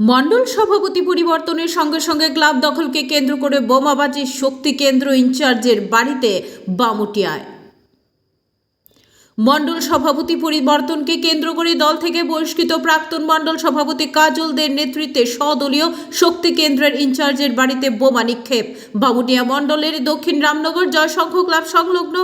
মণ্ডল সভাপতি পরিবর্তনের সঙ্গে সঙ্গে ক্লাব দখলকে কেন্দ্র করে বোমাবাজির শক্তি কেন্দ্র ইনচার্জের বাড়িতে বামুটিয়ায়। মণ্ডল সভাপতি পরিবর্তনকে কেন্দ্র করে দল থেকে বহিষ্কৃত প্রাক্তন মণ্ডল সভাপতি কাজলদের নেতৃত্বে স্বদলীয় শক্তি কেন্দ্রের ইনচার্জের বাড়িতে বোমা নিক্ষেপ। বামুটিয়া মণ্ডলের দক্ষিণ রামনগর জয়সংঘ ক্লাব সংলগ্ন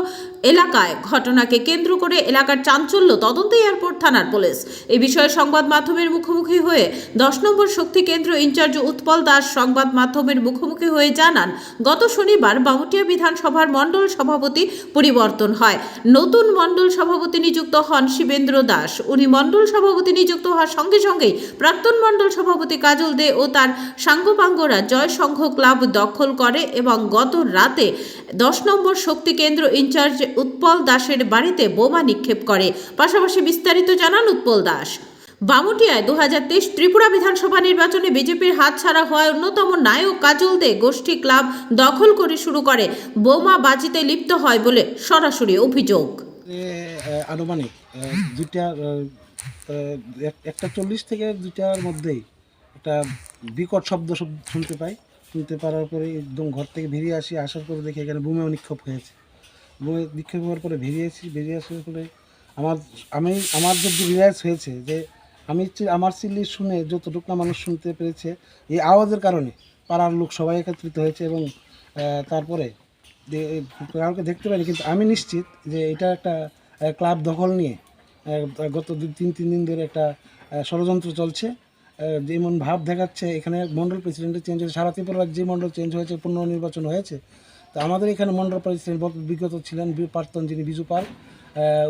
এলাকায় ঘটনাকে কেন্দ্র করে এলাকার চাঞ্চল্য তদন্তে এয়ারপোর্ট থানার পুলিশ। এই বিষয়ে সংবাদ মাধ্যমের মুখোমুখি হয়ে দশ নম্বর শক্তি কেন্দ্র ইনচার্জ উৎপল দাস সংবাদ মাধ্যমের মুখোমুখি হয়ে জানান, গত শনিবার বামুটিয়া বিধানসভার মণ্ডল সভাপতি পরিবর্তন হয়। নতুন মণ্ডল সভাপতি নিযুক্ত হন শিবেন্দ্র দাস। উনি মণ্ডল সভাপতি নিযুক্ত হওয়ার সঙ্গে সঙ্গেই প্রাক্তন মণ্ডল সভাপতি কাজল দে ও তার সাঙ্গপাঙ্গরা জয় সংঘ ক্লাব দখল করে এবং গত রাতে দশ নম্বর শক্তি কেন্দ্র ইনচার্জ উৎপল দাসের বাড়িতে বোমা নিক্ষেপ করে। পাশাপাশি বিস্তারিত জানান উৎপল দাস। বামুটিয়ায় দু ত্রিপুরা বিধানসভা নির্বাচনে বিজেপির হাতছাড়া হওয়ায় অন্যতম নায়ক কাজল দে গোষ্ঠী ক্লাব দখল করে শুরু করে। বোমা বাজিতে লিপ্ত হয় বলে সরাসরি অভিযোগ। আনুমানিক দুইটা একটা চল্লিশ থেকে দুইটার মধ্যেই একটা বিকট শব্দ শব- শুনতে পাই। শুনতে পারার পরে একদম ঘর থেকে বেরিয়ে আসি, আসার পরে দেখি এখানে বুমে নিক্ষেপ হয়েছে। বুমে নিক্ষেপ হওয়ার পরে বেরিয়ে আসি বেরিয়ে আসার পরে আমার আমি আমার যে রিলাইজ হয়েছে যে আমি আমার চিল্লি শুনে যতটুকু না মানুষ শুনতে পেরেছে, এই আওয়াজের কারণে পাড়ার লোক সবাই একত্রিত হয়েছে এবং তারপরে দে- কাউকে দেখতে পাইনি, কিন্তু আমি নিশ্চিত যে এটা একটা ক্লাব দখল নিয়ে গত দুই তিন তিন দিন ধরে একটা ষড়যন্ত্র চলছে। যেমন ভাব দেখাচ্ছে, এখানে মণ্ডল প্রেসিডেন্টের চেঞ্জ হয়েছে, সারা ত্রিপুরা রাজ্যে মণ্ডল চেঞ্জ হয়েছে, পুনর্নির্বাচন হয়েছে। তো আমাদের এখানে মণ্ডল প্রেসিডেন্ট বগ- বিগত ছিলেন প্রাক্তন যিনি বিজু পাল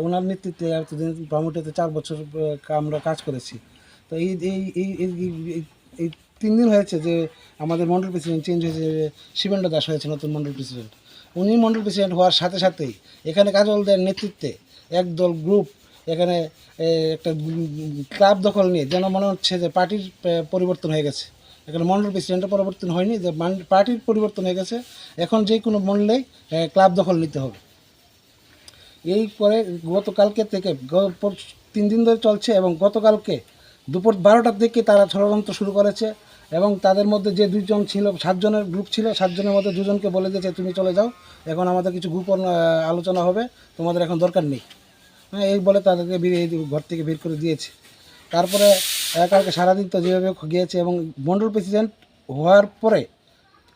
ওনার নেতৃত্বে এতদিন বামুটিয়াতে চার বছর আমরা কাজ করেছি। তো এই এই এই তিন দিন হয়েছে যে আমাদের মণ্ডল প্রেসিডেন্ট চেঞ্জ হয়েছে শিবেন্দ্র দাস হয়েছে নতুন মন্ডল প্রেসিডেন্ট। উনি মণ্ডল প্রেসিডেন্ট হওয়ার সাথে সাথেই এখানে কাজলদের নেতৃত্বে একদল গ্রুপ এখানে একটা ক্লাব দখল নিয়ে যেন মনে হচ্ছে যে পার্টির পরিবর্তন হয়ে গেছে। এখানে মন্ডল প্রেসিডেন্টের পরিবর্তন হয়নি, যে পার্টির পরিবর্তন হয়ে গেছে। এখন যে কোনো মন্ডলেই ক্লাব দখল নিতে হবে। এই পরে গতকালকে থেকে তিন দিন ধরে চলছে এবং গতকালকে দুপুর বারোটার দিকে তারা ষড়যন্ত্র শুরু করেছে এবং তাদের মধ্যে যে দুইজন ছিল, সাতজনের গ্রুপ ছিল, সাতজনের মধ্যে দুজনকে বলে দিয়েছে, তুমি চলে যাও, এখন আমাদের কিছু গোপন আলোচনা হবে, তোমাদের এখন দরকার নেই। হ্যাঁ এই বলে তাদেরকে ঘর থেকে বের করে দিয়েছে। তারপরে কালকে সারাদিন তো যেভাবে গিয়েছে এবং মন্ডল প্রেসিডেন্ট হওয়ার পরে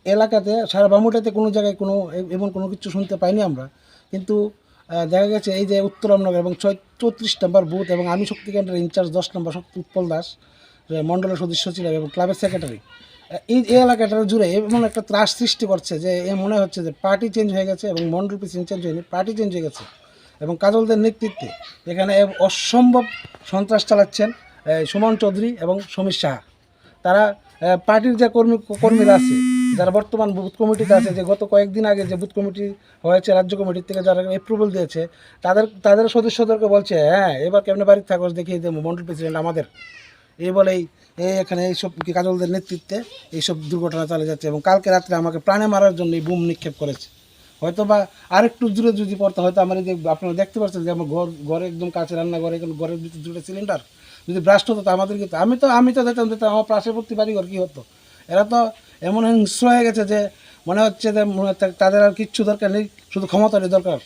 এলাকাতে, সারা বামুটাতে কোনো জায়গায় কোনো এমন কোনো কিছু শুনতে পাইনি আমরা। কিন্তু দেখা গেছে এই যে উত্তরামনগর এবং ছয় চৌত্রিশ নম্বর বুথ এবং আমি শক্তি কেন্দ্রের ইনচার্জ দশ নম্বর শক্তি উৎপল দাস মণ্ডলের সদস্য ছিলাম এবং ক্লাবের সেক্রেটারি। এই এই এলাকাটা জুড়ে এমন একটা ত্রাস সৃষ্টি করছে যে এ মনে হচ্ছে যে পার্টি চেঞ্জ হয়ে গেছে এবং মণ্ডল প্রেসিডেন্ট চেঞ্জ হয়নি, পার্টি চেঞ্জ হয়ে গেছে। এবং কাজলদের নেতৃত্বে এখানে অসম্ভব সন্ত্রাস চালাচ্ছেন। সুমন চৌধুরী এবং সমীর সাহা। তারা পার্টির যে কর্মী, কর্মীরা আছে, যারা বর্তমান বুথ কমিটিতে আছে, যে গত কয়েকদিন আগে যে বুথ কমিটি হয়েছে, রাজ্য কমিটির থেকে যারা অ্যাপ্রুভাল দিয়েছে, তাদের তাদের সদস্যদেরকে বলছে হ্যাঁ এবার কেমনে বাড়ির থাকস, দেখিয়ে দেবো, মন্ডল প্রেসিডেন্ট আমাদের। এই বলেই এই এখানে এইসব কাজলদের নেতৃত্বে এইসব দুর্ঘটনা চালিয়ে যাচ্ছে এবং কালকে রাত্রে আমাকে প্রাণে মারার জন্য এই বুম নিক্ষেপ করেছে। হয়তো বা আরেকটু দূরে যদি পড়তে হয়তো আমার যে আপনারা দেখতে পাচ্ছেন যে আমার ঘর, ঘরে একদম কাছে রান্নাঘরে এখন ঘরের ভিতরে দুটো সিলিন্ডার যদি ব্রাস্ট হতো, তো আমাদেরকে তো আমি তো আমি তো দেখতাম যে আমার পার্শ্ববর্তী বাড়িঘর কী হতো? এরা তো এমন হিংস্র হয়ে গেছে যে মনে হচ্ছে যে মনে তাদের আর কিচ্ছু দরকার নেই, শুধু ক্ষমতারই দরকার।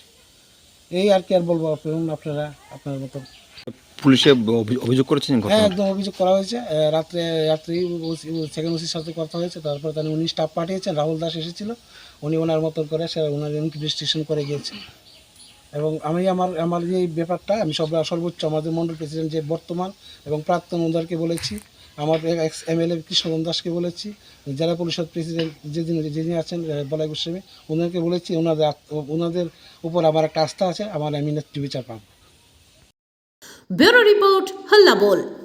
এই আর কি আর বলব আপনি- আপনারা, আপনার মতো পুলিশে অভিযোগ করেছেন হ্যাঁ একদম অভিযোগ করা হয়েছে। রাত্রে রাত্রি সেকেন্ড ওসির সাথে কথা হয়েছে। তারপরে তাহলে উনি স্টাফ পাঠিয়েছেন। রাহুল দাস এসেছিল। উনি ওনার মতন করে সে ওনার ইনভেস্টিগেশন করে গিয়েছে। এবং আমি আমার আমার যে এই ব্যাপারটা আমি সব সর্বোচ্চ আমাদের মন্ডল প্রেসিডেন্ট যে বর্তমান এবং প্রাক্তন ওনাদেরকে বলেছি আমার এক্স এমএলএ কৃষ্ণগণ দাসকে বলেছি জেলা পরিষদ প্রেসিডেন্ট যেদিন যিনি আছেন বলাই গোস্বামী ওনাদেরকে বলেছি ওনাদের ওনাদের উপর আমার একটা আস্থা আছে আমার আমি নেতৃ বিচার পাবো। Bureau Report, Hullabol.